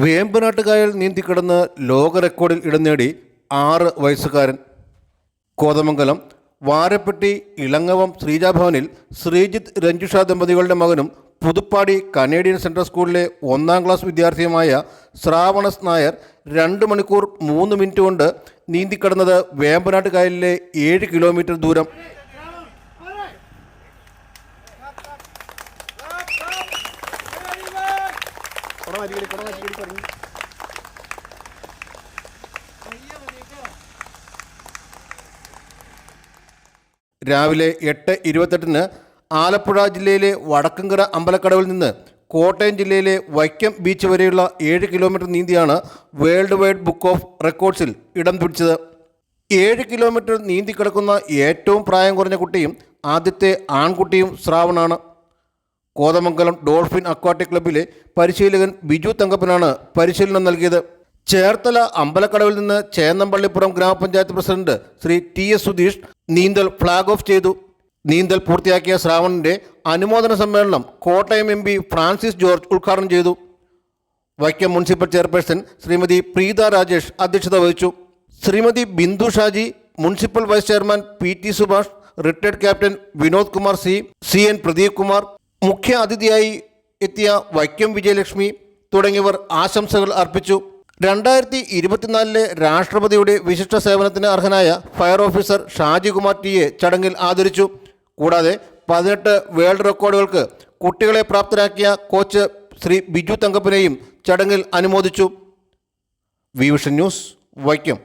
വേമ്പനാട്ടുകായൽ നീന്തിക്കിടന്ന് ലോക റെക്കോർഡിൽ ഇടം നേടി ആറ് വയസ്സുകാരൻ. കോതമംഗലം വാരപ്പെട്ടി ഇളങ്ങവം ശ്രീജാഭവനിൽ ശ്രീജിത്ത് രഞ്ജുഷ ദമ്പതികളുടെ മകനും പുതുപ്പാടി കനേഡിയൻ സെൻട്രൽ സ്കൂളിലെ ഒന്നാം ക്ലാസ് വിദ്യാർത്ഥിയുമായ ശ്രാവണസ് നായർ രണ്ട് മണിക്കൂർ മൂന്ന് മിനിറ്റ് കൊണ്ട് നീന്തിക്കടന്നത് വേമ്പനാട്ട് കായലിലെ ഏഴ് കിലോമീറ്റർ ദൂരം. രാവിലെ എട്ട് ഇരുപത്തെട്ടിന് ആലപ്പുഴ ജില്ലയിലെ വടക്കങ്കര അമ്പലക്കടവിൽ നിന്ന് കോട്ടയം ജില്ലയിലെ വൈക്കം ബീച്ച് വരെയുള്ള ഏഴ് കിലോമീറ്റർ നീന്തിയാണ് വേൾഡ് വൈഡ് ബുക്ക് ഓഫ് റെക്കോർഡ്സിൽ ഇടം പിടിച്ചത്. ഏഴ് കിലോമീറ്റർ നീന്തി കിടക്കുന്ന ഏറ്റവും പ്രായം കുറഞ്ഞ കുട്ടിയും ആദ്യത്തെ ആൺകുട്ടിയും ശ്രാവണാണ്. കോതമംഗലം ഡോൾഫിൻ അക്വാട്ടിക് ക്ലബ്ബിലെ പരിശീലകൻ ബിജു തങ്കപ്പനാണ് പരിശീലനം നൽകിയത്. ചേർത്തല അമ്പലക്കടവിൽ നിന്ന് ചേന്നമ്പള്ളിപ്പുറം ഗ്രാമപഞ്ചായത്ത് president Shri T S Sudheesh നീന്തൽ ഫ്ലാഗ് ഓഫ് ചെയ്തു. നീന്തൽ പൂർത്തിയാക്കിയ ശ്രാവണിന്റെ അനുമോദന സമ്മേളനം കോട്ടയം എം പി ഫ്രാൻസിസ് ജോർജ് ഉദ്ഘാടനം ചെയ്തു. വൈക്കം മുനിസിപ്പൽ ചെയർപേഴ്സൺ ശ്രീമതി പ്രീത രാജേഷ് അധ്യക്ഷത വഹിച്ചു. Shrimati Bindu Shaji municipal vice chairman P T Subhash retired captain Vinod Kumar C C N Pradeep Kumar മുഖ്യ അതിഥിയായി എത്തിയ വൈക്കം വിജയലക്ഷ്മി തുടങ്ങിയവർ ആശംസകൾ അർപ്പിച്ചു. രണ്ടായിരത്തി ഇരുപത്തിനാലിലെ രാഷ്ട്രപതിയുടെ വിശിഷ്ട സേവനത്തിന് അർഹനായ ഫയർ ഓഫീസർ ഷാജികുമാർ ടിയെ ചടങ്ങിൽ ആദരിച്ചു. കൂടാതെ പതിനെട്ട് വേൾഡ് റെക്കോർഡുകൾക്ക് കുട്ടികളെ പ്രാപ്തരാക്കിയ കോച്ച് ശ്രീ ബിജു തങ്കപ്പനെയും ചടങ്ങിൽ അനുമോദിച്ചു. V vision news Vaikom.